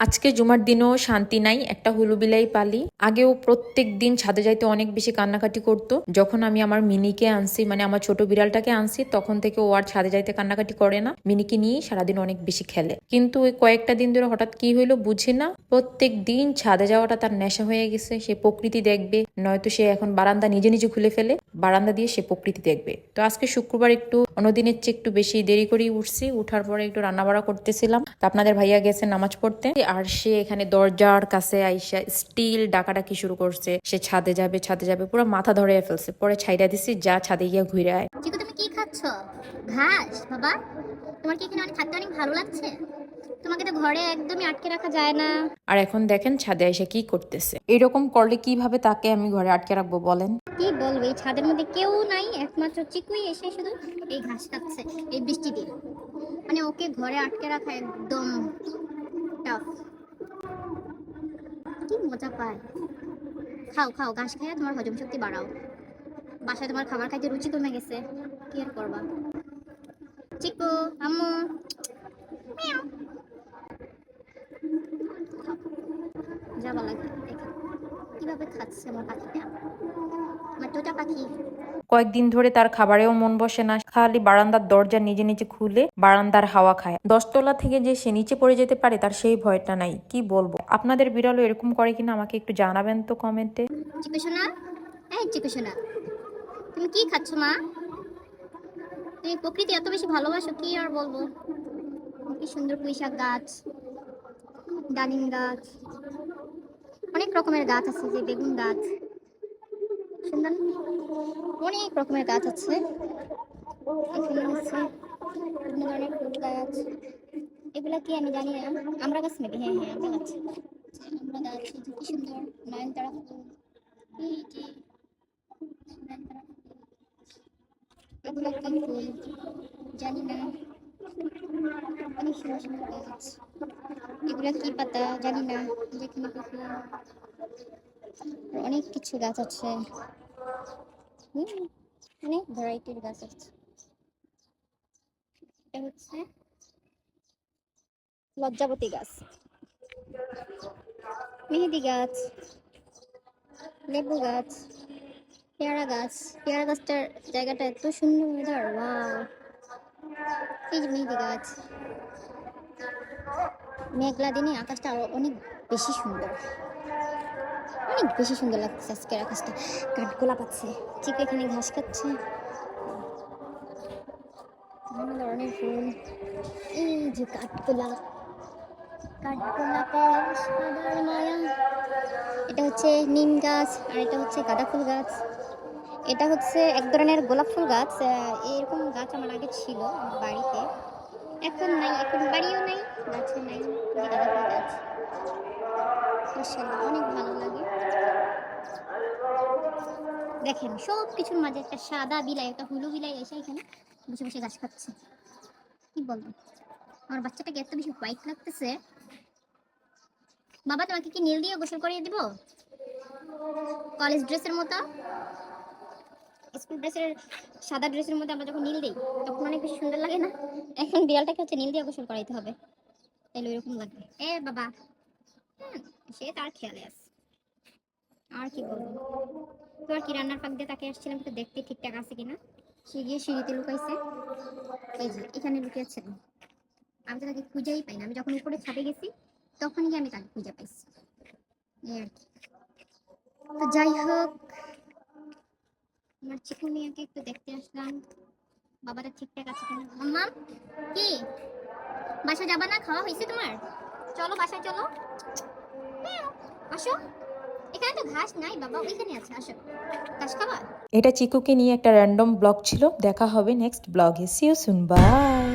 আজকে জুমার দিনও শান্তি নাই, একটা হুলুবিলাই পালি। আগেও প্রত্যেক দিন ছাদে যাইতে অনেক বেশি কান্নাকাটি করতো। যখন আমি আমার মিনিকে আনছি মানে আমার ছোট বিড়ালটাকে আনছি, তখন থেকে ও আর ছাদে যাইতে কান্নাকাটি করে না। মিনিকে নিয়ে সারাদিন অনেক বেশি খেলে। কিন্তু ওই কয়েকটা দিন ধরে হঠাৎ কি হইল বুঝি না। প্রত্যেক দিন ছাদে যাওয়াটা তার নেশা হয়ে গেছে। সে প্রকৃতি দেখবে, নয়তো সে এখন বারান্দা নিজে নিজে খুলে ফেলে। বারান্দা দিয়ে সে প্রকৃতি দেখবে। তো আজকে শুক্রবার একটু, অন্যদিনের চেয়ে একটু বেশি দেরি করেই উঠছি। উঠার পরে একটু রান্না বাড়া করতেছিলাম। তো আপনাদের ভাইয়া গেছে নামাজ পড়তে। আর সে এখানে দরজার কাছে আইসা স্টিল ডাকাডাকি শুরু করছে। সে ছাদে যাবে ছাদে যাবে পুরো মাথা ধরে ফেলছে। পরে ছাইড়া দিছি যা ছাদে গিয়া ঘুরে আয়। তুমি কি খাচ্ছ? ঘাস বাবা। তোমার কি এখানে অনেক থাকতে অনেক ভালো লাগছে? তোমাকে তো ঘরে একদমই আটকে রাখা যায় না। আর এখন দেখেন ছাদে এসে কি করতেছে। এরকম করলে কীভাবে তাকে আমি ঘরে আটকে রাখব বলেন? কি বলব এই ছাদের মধ্যে কেউ নাই একমাত্র চিকুই এসে শুধু এই ঘাস খাচ্ছে এই বৃষ্টি দিয়ে মানে ওকে ঘরে আটকে রাখা একদম টাফ কি মজা পায়। খাও খাও, ঘাস খাইয়া তোমার হজম শক্তি বাড়াও। বাসায় তোমার খাবার খাইতে রুচি কমে গেছে। কি আর করবা? চিকু, আম্মু। যাবা লাগে কীভাবে খাচ্ছে আমার পাখিটা? আমার টোটা পাখি। কয়েকদিন ধরে তার খাবারেও মন বসে না। খালি বারান্দার দরজা নিজে নিজে খুলে বারান্দার হাওয়া খায়। দশতলা থেকে যে সে নিচে পড়ে যেতে পারে, তার সেই ভয়টা নাই। কি বলব? আপনাদের বিড়ালও এরকম করে কিনা আমাকে একটু জানাবেন তো কমেন্টে। তুমি কি খাচ্ছ মা? তুমি প্রকৃতি এত বেশি ভালোবাসো, কি আর বলব? কি সুন্দর পুঁইশাক গাছ, ডালিম গাছ, অনেক রকমের গাছ আছে, যে বেগুন গাছ। অনেক রকমের গাছ আছে। ফুল গাছ। এগুলা কি আমি জানি না। আমরা গাছ নাকি? হ্যাঁ হ্যাঁ আমরা গাছ। আমরা গাছ কি সুন্দর নয়নতারা ফুল। ফুল। কি ফুল, জানি না। গাছ। এগুলো কি পাতা? জানি না। অনেক কিছু গাছ আছে। অনেক ভ্যারাইটির গাছ আছে এটা হচ্ছে লজ্জাবতী গাছ মেহেদি গাছ লেবু গাছ পেয়ারা গাছ পেয়ারা গাছটার জায়গাটা এত সুন্দর ওয়েদার ওয়াও এই যে মেহেদি গাছ মেঘলা দিনে আকাশটা আরও অনেক বেশি সুন্দর অনেক বেশি সুন্দর লাগছে আজকের আকাশটা। কাঠগোলাপ আছে চিকু এখানে ঘাস খাচ্ছে। বিভিন্ন ধরনের ফুল। এই যে কাঠগোলাপ কাঠগোলাপের এটা হচ্ছে নিম গাছ আর এটা হচ্ছে গাঁদা ফুল গাছ। এটা হচ্ছে এক ধরনের গোলাপ ফুল গাছ। এরকম গাছ আমার আগে ছিল বাড়িতে। এখন নাই, এখন বাড়িও নাই গাছও নাই, গাঁদা ফুল গাছ। মাশাআল্লাহ, অনেক ভালো লাগে। দেখেন সব কিছুর মাঝে একটা সাদা বিলাই একটা হুলু বিলাই এসে এখানে বসে বসে গাছ খাচ্ছে। কি বলব? আমার বাচ্চাটাকে এত বেশি হোয়াইট লাগতেছে। বাবা তোমাকে কি নীল দিয়ে গোসল করিয়ে দিব? কলেজ ড্রেসের মতো? স্কুল ড্রেসের সাদা ড্রেসের মধ্যে আমরা যখন নীল দিই তখন অনেক বেশি সুন্দর লাগে না? এখন বিড়ালটাকে হচ্ছে নীল দিয়ে গোসল করাইতে হবে। তাহলে এরকম লাগবে। এ বাবা সে তার খেয়ালে আছে। আর কি বলব? তোমার কি রান্নার পাক দিয়ে তাকে আসছিলাম একটু দেখতে ঠিকঠাক আছে কিনা? সে গিয়ে সিঁড়িতে লুকাইছে। এই যে, এখানে লুকিয়েছে। আমি তো তাকে খুঁজেই পাই না। আমি যখন উপরে ছাদে গেছি তখন গিয়ে আমি তাকে খুঁজে পাইছি। এই আর কি। তো যাই হোক, আমার চিকু মিয়াকে একটু দেখতে আসলাম। বাবাটা ঠিকঠাক আছে কিনা? আম্মা কি? বাসা যাবা না? খাওয়া হয়েছে তোমার? চলো বাসায়, চলো। আসো। এখানে তো ঘাস নাই, বাবা, ওইখানে আছে, আসো। ঘাস এটা চিকুকে নিয়ে একটা র্যান্ডম ব্লগ ছিল, দেখা হবে নেক্সট ব্লগে সিও সুন বাই